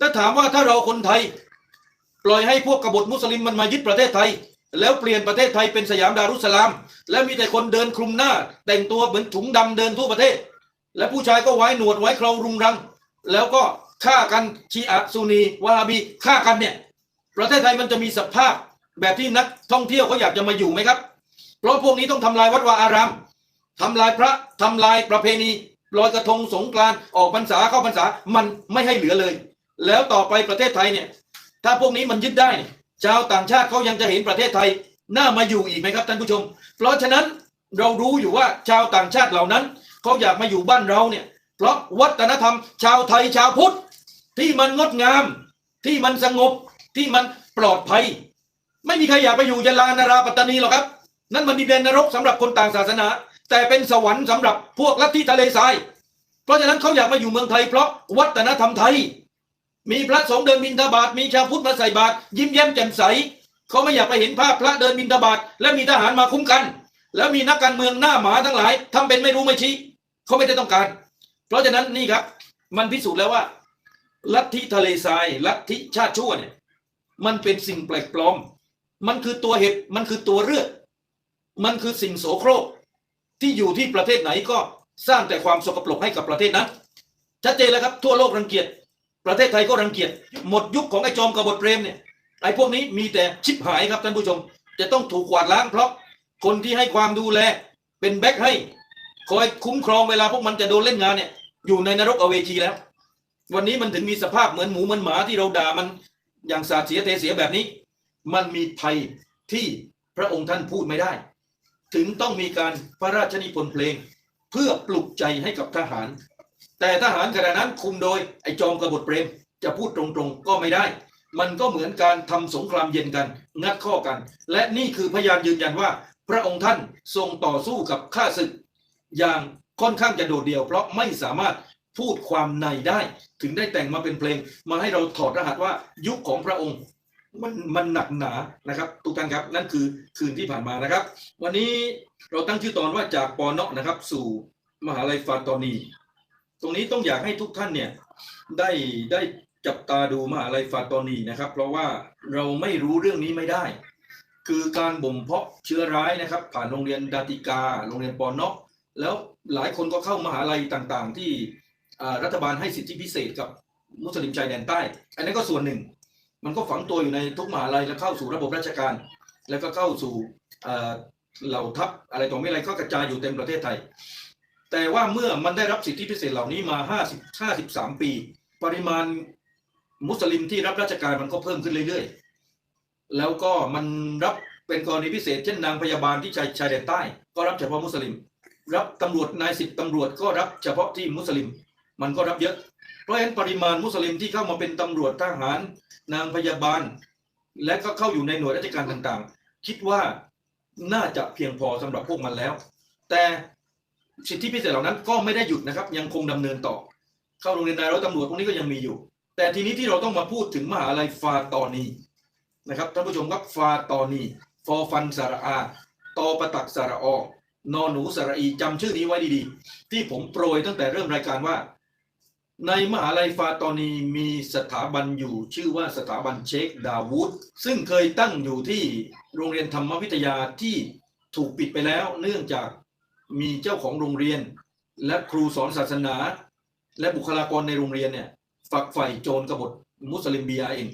ถ้าถามว่าถ้าเราคนไทย ปล่อยให้พวกกบฏมุสลิมมันมายึดประเทศไทย แล้วเปลี่ยนประเทศไทยเป็นสยามดารุสสลาม แล้วมีแต่คนเดินคลุมหน้า แต่งตัวเหมือนถุงดำเดินทั่วประเทศ และผู้ชายก็ไว้หนวดไว้เครารุงรัง แล้วก็ฆ่ากันชีอะซุนีวาฮาบีฆ่ากันเนี่ยประเทศไทยมันจะมีสภาพแบบที่นักท่องเที่ยวเขาอยากจะมาอยู่ไหมครับ เพราะพวกนี้ต้องทำลายวัดวาอารามทำลายพระทำลายประเพณีลอยกระทงสงกรานต์ออกพรรษาเข้าพรรษามันไม่ให้เหลือเลย แล้วต่อไปประเทศไทยเนี่ย ถ้าพวกนี้มันยึดได้ ชาวต่างชาติเขายังจะเห็นประเทศไทยน่ามาอยู่อีกไหมครับท่านผู้ชม เพราะฉะนั้นเรารู้อยู่ว่าชาวต่างชาติเหล่านั้นเขาอยากมาอยู่บ้านเราเนี่ย เพราะวัฒนธรรม ชาวไทยชาวพุทธที่มันงดงาม ที่มันสงบที่มันปลอดภัย ไม่มีใครอยากไปอยู่ยะลานาราปัตตานีหรอกครับ นั่นมันดินแดนนรกสำหรับคนต่างศาสนา แต่เป็นสวรรค์สำหรับพวกลัทธิทะเลทราย เพราะฉะนั้นเขาอยากมาอยู่เมืองไทยเพราะวัฒนธรรมไทย มีพระสงฆ์เดินบิณฑบาตมีชาวพุทธมาใส่บาตรยิ้มแย้มแจ่มใสเขาไม่อยากไปเห็นภาพพระเดินบิณฑบาตและมีทหารมาคุ้มกัน แล้วมีนักการเมืองหน้าหมาทั้งหลายทำเป็นไม่รู้ไม่ชี้เขาไม่ได้ต้องการ เพราะฉะนั้นนี่ครับ มันพิสูจน์แล้วว่า ลัทธิทะเลทราย ลัทธิชาติชั่วเนี่ยมันเป็นสิ่งแปลกปลอม มันคือตัวเห็บมันคือตัวเลือดมันคือสิ่งโสโครกที่อยู่ที่ประเทศไหนก็สร้างแต่ความสกปรกให้กับประเทศนั้นชัดเจนแล้วครับทั่วโลกรังเกียจ ประเทศไทยก็รังเกียจหมดยุคของไอ้จอมกบฏเปรมเนี่ยไอ้พวกนี้มีแต่ชิบหายครับท่านผู้ชม จะต้องถูกกวาดล้างเพราะคนที่ให้ความดูแลเป็นแบ็คให้คอยคุ้มครองเวลาพวกมันจะโดนเล่นงานเนี่ย อยู่ในนรกอเวจีแล้ว วันนี้มันถึงมีสภาพเหมือนหมูเหมือนหมาที่เราด่ามันอย่างสาดเสียเทเสียแบบนี้ มันมีภัยที่พระองค์ท่านพูดไม่ได้ ถึงต้องมีการพระราชนิพนธ์เพลง เพื่อปลุกใจให้กับทหาร แต่ทหารขณะนั้นคุมโดยไอ้จอมกบฏเปรม จะพูดตรงๆก็ไม่ได้ มันก็เหมือนการทำสงครามเย็นกัน งัดข้อกัน และนี่คือพยานยืนยันว่า พระองค์ท่านทรงต่อสู้กับข้าศึก อย่างค่อนข้างจะโดดเดี่ยว เพราะไม่สามารถพูดความในได้ ถึงได้แต่งมาเป็นเพลง มาให้เราถอดรหัสว่ายุคของพระองค์มันมันหนักหนานะครับทุกท่านครับนั่นคือคืนที่ผ่านมานะครับ วันนี้เราตั้งชื่อตอนว่าจากปอเนาะนะครับ สู่มหาลัยฟาตอนี ตรงนี้ต้องอยากให้ทุกท่านเนี่ยได้ได้จับตาดูมหาลัยฟาตอนีนะครับ เพราะว่าเราไม่รู้เรื่องนี้ไม่ได้ คือการบ่มเพาะเชื้อร้ายนะครับ ผ่านโรงเรียนดาติกา โรงเรียนปอเนาะแล้วหลายคนก็เข้ามหาลัยต่างๆ ที่รัฐบาลให้สิทธิพิเศษกับมุสลิมชายแดนใต้ อันนั้ก็ส่วนหนึ่ง มันก็ฝังตัวอยู่ในทุกมหาลัยแล้วเข้าสู่ระบบราชการ แล้วก็เข้าสู่เอ่อเหล่าทัพอะไรต่อไม่อะไรก็กระจายอยู่เต็มประเทศไทย แต่ว่าเมื่อมันได้รับสิทธิพิเศษเหล่านี้มา 50 53 ปี ปริมาณมุสลิมที่รับราชการมันก็เพิ่มขึ้นเรื่อยๆ แล้วก็มันรับเป็นกรณีพิเศษ เช่นนางพยาบาลที่ชายชายแดนใต้ ก็รับเฉพาะมุสลิม รับตำรวจนายสิบตำรวจก็รับเฉพาะที่มุสลิม มันก็รับเยอะ เพราะฉะนั้นปริมาณมุสลิมที่เข้ามาเป็นตำรวจทหาร นางพยาบาล และก็เข้าอยู่ในหน่วยราชการต่างๆ คิดว่าน่าจะเพียงพอสำหรับพวกมันแล้ว แต่ สิทธิพิเศษเหล่านั้นก็ไม่ได้หยุดนะครับ ยังคงดำเนินต่อ เข้าโรงเรียนนายร้อยตำรวจพวกนี้ก็ยังมีอยู่ แต่ทีนี้ที่เราต้องมาพูดถึงมหาลัยฟาตอนีนะครับท่านผู้ชมครับฟาตอนีฟอฟันสระอาตอปตักสระออนอหนูสระอีจำชื่อนี้ไว้ดีๆ ที่ผมโปรยตั้งแต่เริ่มรายการว่า ในมหาลัยฟาตอนีมีสถาบันอยู่ชื่อว่าสถาบันเชคดาวูดซึ่งเคยตั้งอยู่ที่โรงเรียนธรรมวิทยาที่ถูกปิดไปแล้ว เนื่องจาก มีเจ้าของโรงเรียน และครูสอนศาสนา และบุคลากรในโรงเรียนเนี่ยฝักใฝ่โจรกบฏมุสลิมบียเอง